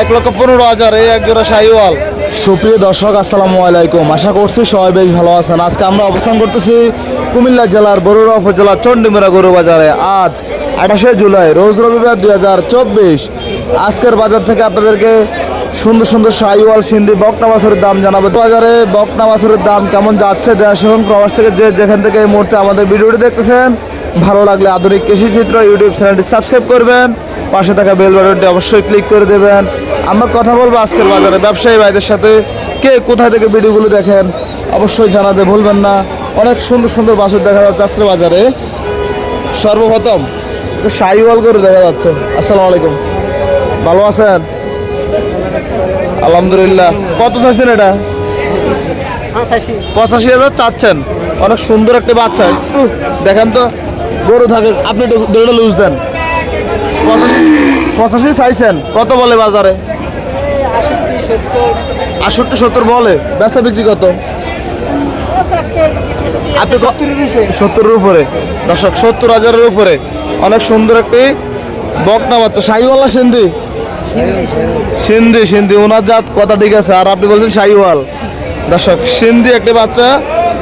এক লক্ষ পনেরো হাজার, এই এক জোড়া শাহিওয়াল। সুপ্রিয় দর্শক, আসসালামু আলাইকুম। আশা করছি সবাই বেশ ভালো আছেন। আজকে আমরা অবস্থান করতেছি কুমিল্লা জেলার বরুড়া উপজেলার চণ্ডীমেরা গরু বাজারে। আজ আঠাশে জুলাই, রোজ রবিবার দুই হাজার চব্বিশ। আজকের বাজার থেকে আপনাদেরকে সুন্দর সুন্দর শাহিওয়াল, সিন্ধি, বকনা মাছের দাম জানাব। বাজারে বকনা মাছের দাম কেমন যাচ্ছে দেশ এবং প্রবাস থেকে যে যেখান থেকে এই মুহূর্তে আমাদের ভিডিওটি দেখতেছেন, ভালো লাগলে আধুনিক কৃষি চিত্র ইউটিউব চ্যানেলটি সাবস্ক্রাইব করবেন। পাশে থাকা বেল বাটনটি অবশ্যই ক্লিক করে দেবেন। আমরা কথা বলব আজকের বাজারে। ব্যবসায়ী ভাইদের সাথে কে কোথা থেকে ভিডিওগুলো দেখেন অবশ্যই জানাতে ভুলবেন না। অনেক সুন্দর সুন্দর বাছুর দেখা যাচ্ছে আজকের বাজারে। সর্বপ্রথম শাহিওয়াল গরু দেখা যাচ্ছে। আসসালামু আলাইকুম। ভালো আছেন? আলহামদুলিল্লাহ। কত চাইছেন এটা? পঁচাশি। হাজার চাচ্ছেন। অনেক সুন্দর একটা বাচ্চা। দেখেন তো গরু থাকে আপনি দড়িটা লুজ দেন। পঁচাশি চাইছেন। কত বলে বাজারে? আষট্টি সত্তর বলে। বেচা বিক্রি কত? আপনি সত্তরের উপরে। দর্শক, সত্তর হাজারের উপরে। অনেক সুন্দর একটি বকনা বাচ্চা। শাহিওয়ালা সিন্ধি? সিন্ধি সিন্ধি। ওনার জাত কথা ঠিক আছে, আর আপনি বলছেন শাহিওয়াল। দর্শক, সিন্ধি একটি বাচ্চা,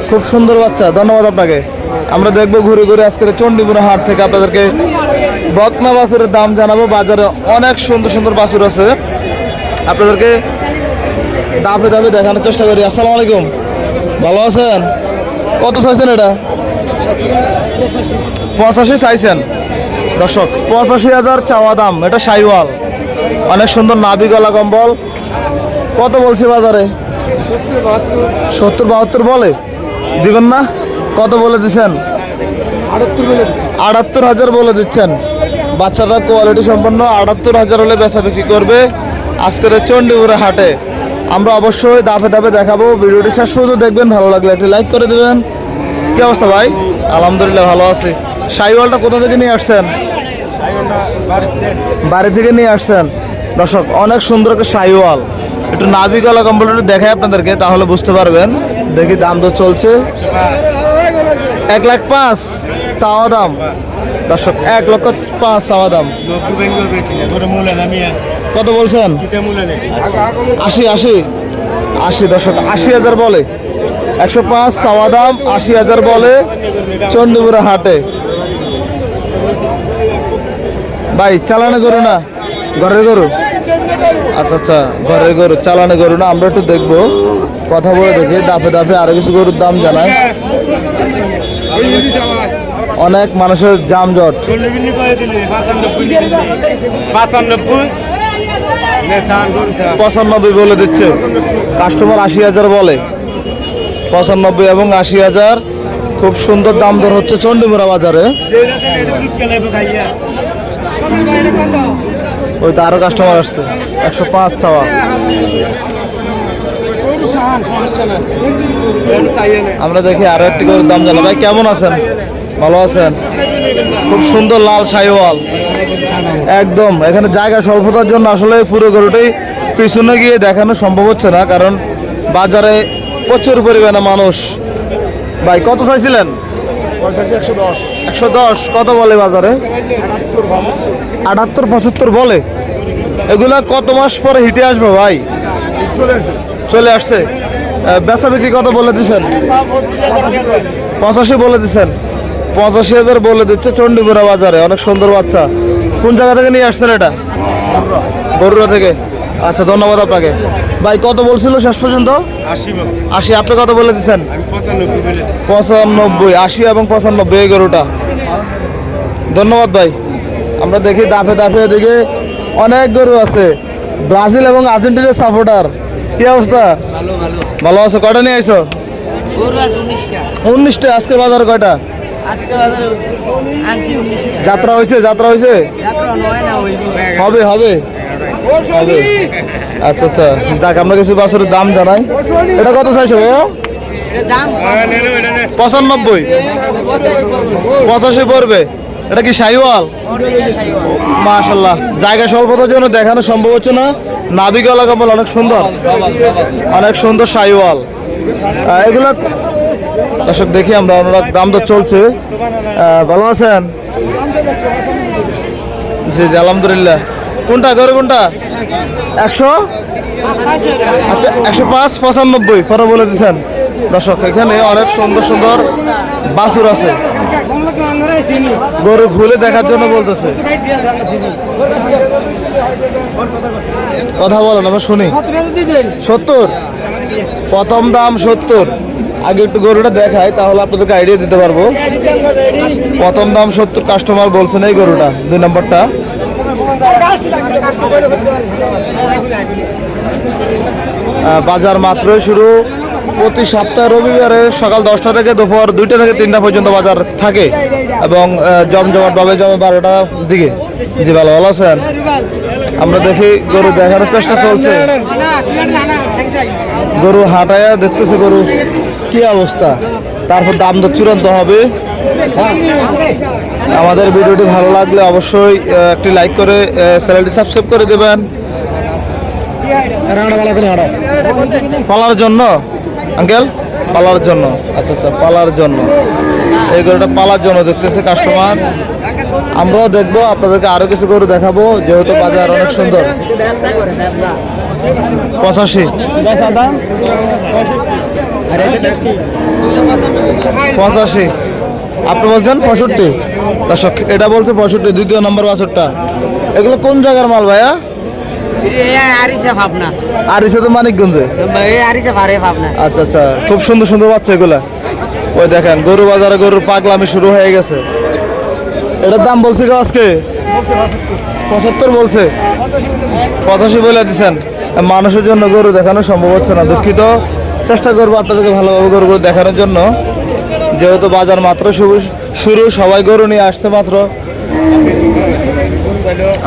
খুব সুন্দর বাচ্চা। ধন্যবাদ আপনাকে। আমরা দেখব ঘুরে ঘুরে আজকের চণ্ডীপুর হাট থেকে আপনাদেরকে বকনা বাছুরের দাম জানাব। বাজারে অনেক সুন্দর সুন্দর বাছুর আছে। আপনাদেরকে দাপে দাপে দেখানোর চেষ্টা করি। আসসালামু আলাইকুম। ভালো আছেন? কত চাইছেন এটা? পঁচাশি চাইছেন। দর্শক পঁচাশি হাজার চাওয়া দাম। এটা সাইওয়াল। অনেক সুন্দর নাবি গলা কম্বল। কত বলছে বাজারে? সত্তর বাহাত্তর বলে। দিবেন না? কত বলে দিচ্ছেন? আটাত্তর হাজার বলে দিচ্ছেন। বাচ্চাটা কোয়ালিটি সম্পন্ন আটাত্তর হাজার হলে বেচা বিক্রি করবে। আজকের চণ্ডীপুরে হাটে। আমরা অবশ্যই দাফে দাফে দেখাবো। ভিডিওটি শেষ পর্যন্ত দেখবেন, ভালো লাগলে একটি লাইক করে দেবেন। কি অবস্থা ভাই? আলহামদুলিল্লাহ, ভালো আছি। সাইওয়ালটা কোথা থেকে নিয়ে আসছেন? বাড়ি থেকে নিয়ে আসছেন। দর্শক, অনেক সুন্দর একটা সাইওয়াল। একটু নাভি গলা কম্পিউটার দেখাই আপনাদেরকে, তাহলে বুঝতে পারবেন। দেখি দাম তো চলছে। এক লাখ পাঁচ, চাওয়া দাম। দর্শক, এক লক্ষ পাঁচ চাওয়া দাম। কত বলছেন? আশি আশি। আশি, দর্শক, আশি হাজার বলে। একশো পাঁচ চাওয়া দাম আশি হাজার বলে চণ্ডীপুরা হাটে। ভাই, চালানে গরু না? ঘরের গরু? আচ্ছা আচ্ছা ঘরের গরু, চালানে গরু না? আমরা একটু দেখব। কথা বলে দেখি দাফে দাফে আরও কিছু গরুর দাম জানাই। অনেক মানুষের জামজট পঁচানব্বই বলে দিচ্ছে। কাস্টমার আশি হাজার বলে। পঁচানব্বই এবং আশি হাজার। খুব সুন্দর দাম দর হচ্ছে চণ্ডীমুড়া বাজারে। ওই তো আরও কাস্টমার আসছে। একশো পাঁচ চাওয়া। আমরা দেখি আরও একটি করে দাম জানা ভাই, কেমন আছেন? ভালো আছেন? খুব সুন্দর লাল সাইওয়াল একদম, এখানে জায়গা স্বল্পতার জন্য আসলে পুরো গরুটাই পিছনে গিয়ে দেখানো সম্ভব হচ্ছে না, কারণ বাজারে প্রচুর পরিমাণে মানুষ। ভাই, কত চাইছিলেন? একশো দশ। কত বলে বাজারে? আটাত্তর, পঁচাত্তর বলে? এগুলা কত মাস পরে হিটে আসবে ভাই? চলে আসছে। বেচা বিক্রি কত বলে দিচ্ছেন? পঁচাশি বলে দিচ্ছেন। পঁচাশি হাজার বলে দিচ্ছে চণ্ডীপুরা বাজারে, অনেক সুন্দর বাচ্চা। কোন জায়গা থেকে নিয়ে আসছেন এটা? বরুড়া থেকে। আচ্ছা ধন্যবাদ আপনাকে। ভাই কত বলছিল শেষ পর্যন্ত? আশি আপনি কত বলে দিচ্ছেন পঁচানব্বই আশি এবং পঁচানব্বই এই গরুটা। ধন্যবাদ ভাই। আমরা দেখি দাফে দাফে দেখি অনেক গরু আছে। ব্রাজিল এবং আর্জেন্টিনার সাপোর্টার কি অবস্থা? ভালো আছো? কয়টা নিয়ে আইছো? উনিশটা। আজকের বাজারে কয়টা? আজকে বাজারে আনছি উনিশটা। যাত্রা হয়েছে যাত্রা হয়েছে হবে। হবে হবে। আচ্ছা আচ্ছা। যাক আমরা কিছু বাছরের দাম জানাই। এটা কত চাইছো ভাইয়া? পঁচানব্বই। পঁচাশি পড়বে। এটা কি শাহিওয়াল মাশাল্লাহ জায়গা স্বল্পতার জন্য দেখানো সম্ভব হচ্ছে না। নাবিকলা কম্বল অনেক সুন্দর। অনেক সুন্দর আহ, এগুলো দর্শক দেখি আমরা আমরা দাম তো চলছে। ভালো আছেন? জি জি, আলহামদুলিল্লাহ। কোনটা গরু কোনটা? একশো? আচ্ছা একশো পাঁচ, পঁচানব্বই। পরে বলে দিচ্ছেন। দর্শক, এখানে অনেক সুন্দর সুন্দর বাছুর আছে। গরু খুলে দেখার জন্য বলতেছে। কথা বলেন, আমরা শুনি। সত্তর? প্রথম দাম সত্তর। আগে একটু গরুটা দেখাই, তাহলে আপনাদেরকে আইডিয়া দিতে পারব। প্রথম দাম সত্তর কাস্টমার বলছেন এই গরুটা, দুই নম্বরটা। বাজার মাত্রই শুরু। প্রতি সপ্তাহে রবিবারে সকাল দশটা থেকে দুপুর দুইটা থেকে তিনটা পর্যন্ত বাজার থাকে এবং জমজমাটভাবে জমে বারোটার দিকে। জি, ভালো ভালো আছেন? আমরা দেখি গরু দেখানোর চেষ্টা চলছে। গরু হাঁটায়া দেখতেছে গরু। কি অবস্থা? তারপর দাম দর চূড়ান্ত হবে। আমাদের ভিডিওটি ভালো লাগলে অবশ্যই একটি লাইক করে চ্যানেলটি সাবস্ক্রাইব করে দেবেন। পালার জন্য? আঙ্কেল? পালার জন্য। আচ্ছা আচ্ছা পালার জন্য। এই গরুটা পালার জন্য দেখতেছে কাস্টমার আমরাও দেখব, আপনাদেরকে আরও কিছু গরু দেখাবো, যেহেতু বাজার অনেক সুন্দর। পঁচাশি। পঁচাশি। আপনি বলছেন পঁয়ষট্টি? দর্শক এটা বলছে পঁয়ষট্টি দ্বিতীয় নম্বর বাছরটা। এগুলো কোন জায়গার মাল ভাইয়া? আরিসা তো মানিকগঞ্জে? আচ্ছা আচ্ছা খুব সুন্দর সুন্দর বাচ্চা এগুলা। ওই দেখেন গরু বাজারে গরুর পাগলামি শুরু হয়ে গেছে। এটার দাম বলছে কেউ আজকে? পঁচাত্তর বলছে। পঁচাশি বলে দিচ্ছেন মানুষের জন্য গরু দেখানো সম্ভব হচ্ছে না। দুঃখিত। চেষ্টা করব আপনাদেরকে ভালোভাবে গরুগুলো দেখানোর জন্য। যেহেতু বাজার মাত্র শুরু শুরু, সবাই গরু নিয়ে আসছে মাত্র।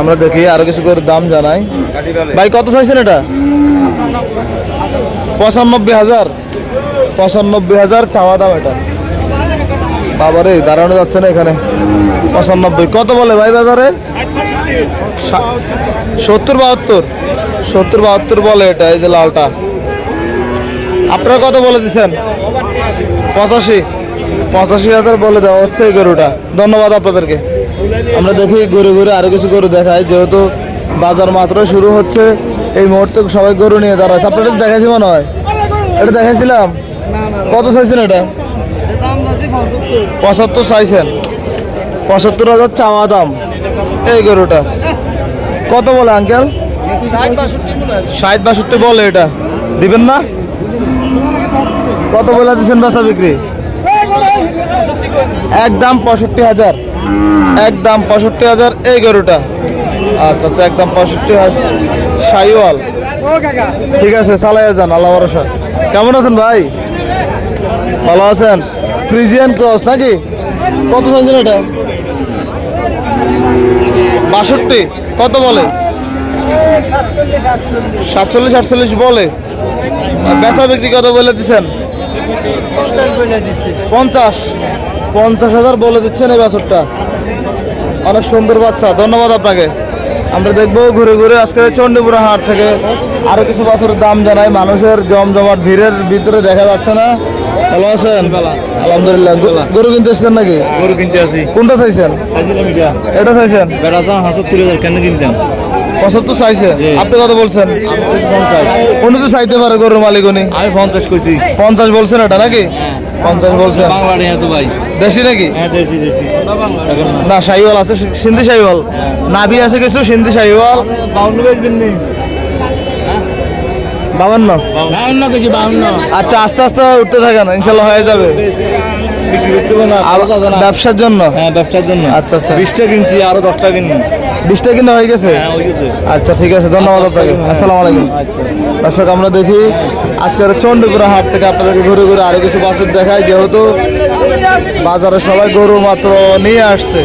আমরা দেখি আরও কিছু করে দাম জানাই। ভাই, কত চাইছেন এটা? পঁচানব্বই হাজার। পঁচানব্বই হাজার চাওয়া দাম এটা। বাবারে দাঁড়ানো যাচ্ছে না এখানে। পঁচানব্বই, কত বলে ভাই বাজারে? সত্তর বাহাত্তর। সত্তর বাহাত্তর বলে এটা, এই যে লালটা। আপনারা কত বলে দিচ্ছেন? পঁচাশি। পঁচাশি হাজার বলে দেওয়া হচ্ছে এই গরুটা। ধন্যবাদ আপনাদেরকে। আমরা দেখি ঘুরে ঘুরে আরও কিছু গরু দেখাই, যেহেতু বাজার মাত্র শুরু হচ্ছে। এই মুহূর্তে সবাই গরু নিয়ে দাঁড়াচ্ছে। আপনাদের দেখাইছি মনে হয়? এটা দেখাইছিলাম? কত চাইছেন এটা? পঁচাত্তর চাইছেন। পঁচাত্তর হাজার চাওয়া দাম। এই গরুটা। কত বলে, আঙ্কেল? ষাট বাষট্টি বলে এটা। দিবেন না? কত বলে দিচ্ছেন বেচা বিক্রি? একদম পঁয়ষট্টি হাজার। একদম পঁয়ষট্টি হাজার এই গরুটা। আচ্ছা আচ্ছা একদম পঁয়ষট্টি হাজার। সাইওয়াল। ঠিক আছে, চালাইয়া যান, আল্লাহ ভরসা। কেমন আছেন ভাই? ভালো আছেন? ফ্রিজিয়ান ক্রস নাকি? কত চাইছেন এটা? বাষট্টি। কত বলে? সাতচল্লিশ, আটচল্লিশ বলে। বেচা বিক্রি কত বলে দিচ্ছেন পঞ্চাশ। পঞ্চাশ হাজার বলে দিচ্ছেন এই বছরটা। অনেক সুন্দর বাচ্চা ধন্যবাদ আপনাকে। আমরা দেখব ঘুরে ঘুরে আজকে চণ্ডীপুরা হাট থেকে আরও কিছু বছরের দাম জানাই। মানুষের জমজমাট ভিড়ের ভিতরে দেখা যাচ্ছে না। ভালো আছেন? আলহামদুলিল্লাহ। গরু- কিনতে এসছেন নাকি? গরু কিনতে আসি। কোনটা চাইছেন? এটা। চাইছেন? বেড়া হাজার কেন কিনতাম? পঁচাত্তর চাইছে। আপনি কত বলছেন? পঞ্চাশ। উনি তো চাইতে পারে গরুর মালিক উনি। আমি পঞ্চাশ কইছি। পঞ্চাশ বলছেন এটা নাকি? পঞ্চাশ বলছেন। ভাই। দেশি নাকি? হ্যাঁ দেশি দেশি। এখন না। শাহিওয়াল আছে সিন্ধি শাহিওয়াল নাভি আছে কিছু সিন্ধি শাহিওয়াল বাউন্ন আচ্ছা আস্তে আস্তে উঠতে থাকেন ইনশাল্লাহ হয়ে যাবে। ব্যবসার জন্য? হ্যাঁ ব্যবসার জন্য। আচ্ছা, আচ্ছা। বিশটা কিনছি আরও দশটা কিনি বিশটা কিনা হয়ে গেছে? হ্যাঁ আচ্ছা ঠিক আছে ধন্যবাদ আপনাকে। আসসালামু আলাইকুম। আচ্ছা। দর্শক আমরা দেখি আজকের চন্ডীপুরা হাট থেকে আপনাদেরকে ঘুরে ঘুরে আরও কিছু বাছুর দেখায় যেহেতু বাজারে সবাই গরু মাত্র নিয়ে আসছে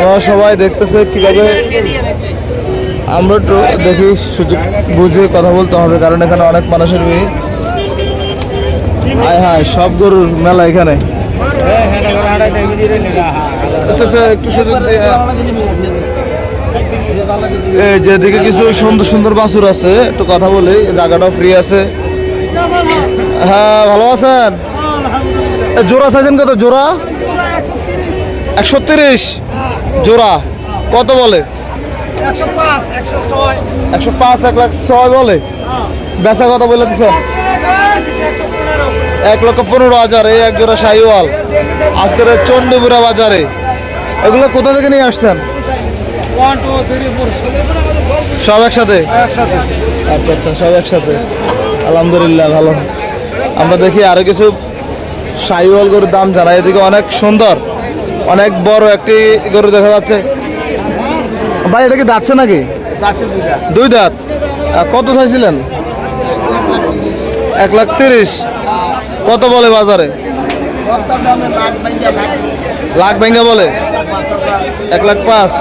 ওরা সবাই দেখতেছে কীভাবে আমরা একটু দেখি সুযোগ বুঝে কথা বলতে হবে কারণ এখানে অনেক মানুষের ভিড়। হায় হায় সব গরুর মেলা এখানে। আচ্ছা আচ্ছা যেদিকে কিছু সুন্দর সুন্দর বাছুর আছে, একটু কথা বলি জায়গাটাও ফ্রি আছে। হ্যাঁ ভালো আছেন? জোড়া চাইছেন কত? জোড়া? একশো তিরিশ। জোড়া, কত বলে? একশো পাঁচ, এক লাখ ছয় বলে। বেচা কত বলে পনেরো এক লক্ষ পনেরো হাজার, এই এক জোড়া শাহিওয়াল আজকের এই চণ্ডীপুরা বাজারে। এগুলো কোথা থেকে নিয়ে আসছেন? সব একসাথে? একসাথে। আচ্ছা আচ্ছা সব একসাথে। আলহামদুলিল্লাহ ভালো। আমরা দেখি আরও কিছু শাহিওয়াল গরুর দাম জানা। এদিকে অনেক সুন্দর অনেক বড় একটি গরু দেখা যাচ্ছে। ভাই এটা কি দাঁতছে নাকি? দুই দাঁত। কত চাইছিলেন? এক লাখ তিরিশ। কত বলে বাজারে? লাখ ভেঙ্গা বলে? এক লাখ পাঁচ।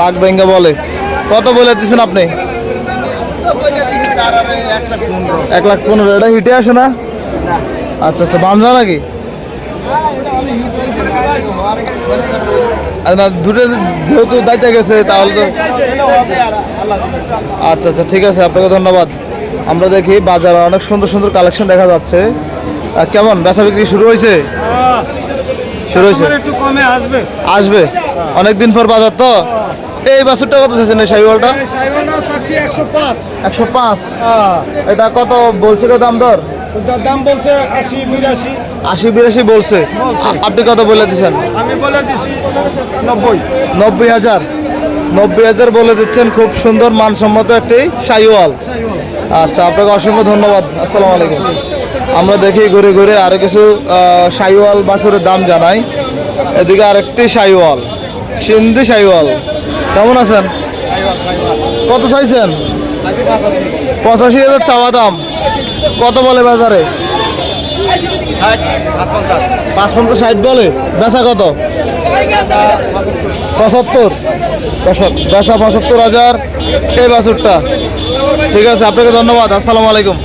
লাখ ভেঙ্গা বলে। কত বলে দিচ্ছেন আপনি? এক লাখ পনেরো। এটা হিটে আসে না? আচ্ছা আচ্ছা বান্ধা নাকি? না, দুটো যেহেতু দায়িত্বে গেছে, তাহলে তো আচ্ছা আচ্ছা ঠিক আছে, আপনাকে ধন্যবাদ। আমরা দেখি বাজারে অনেক সুন্দর সুন্দর কালেকশন দেখা যাচ্ছে। কেমন? বেচা বিক্রি শুরু হয়েছে? শুরু হয়েছে? একটু কমে আসবে। আসবে? অনেক দিন পর বাজার তো? এই বাছুরটা কত চাইছেন এই শাহিওয়ালটা একশো পাঁচ। এটা কত বলছে কত দাম দর? দাম বলছে আশি বিরাশি। আশি বিরাশি বলছে। আপনি কত বলে দিচ্ছেন? আমি বলে দিছি নব্বই। নব্বই হাজার। নব্বই হাজার বলে দিচ্ছেন খুব সুন্দর মানসম্মত একটি শাহিওয়াল আচ্ছা আপনাকে অসংখ্য ধন্যবাদ। আসসালামু আলাইকুম। আমরা দেখি ঘুরে ঘুরে আরও কিছু শাহিওয়াল বাছুরের দাম জানাই। এদিকে আরেকটি শাহিওয়াল সিন্ধি শাহিওয়াল কেমন আছেন? কত চাইছেন? পঁচাশি হাজার চাওয়া দাম। কত বলে বাজারে? পাঁচ পঞ্চাশ ষাট বলে। বেচা কত? পঁচাত্তর। দশা পঁচাত্তর হাজার। এই বাছুরটা। ঠিক আছে, আপনাকে ধন্যবাদ। আসসালামু আলাইকুম।